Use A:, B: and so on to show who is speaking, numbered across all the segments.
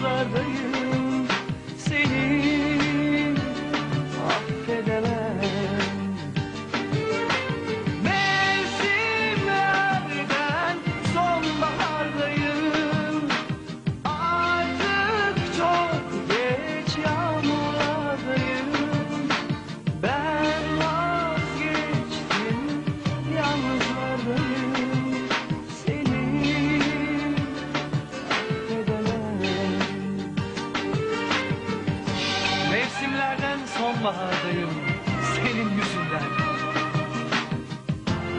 A: i sırlardayım. sonbahardayım senin yüzünden.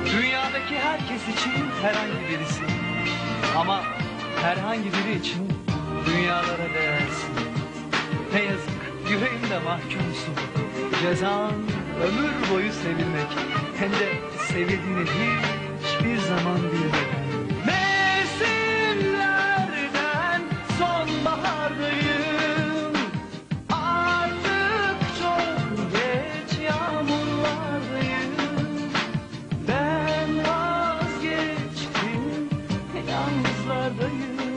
A: Dünyadaki herkes için herhangi birisi. Ama herhangi biri için dünyalara değersin. Ne yazık yüreğimde mahkumsun. Cezan ömür boyu sevilmek. Hem de sevildiğini hiçbir zaman bilmeden. yollardayım.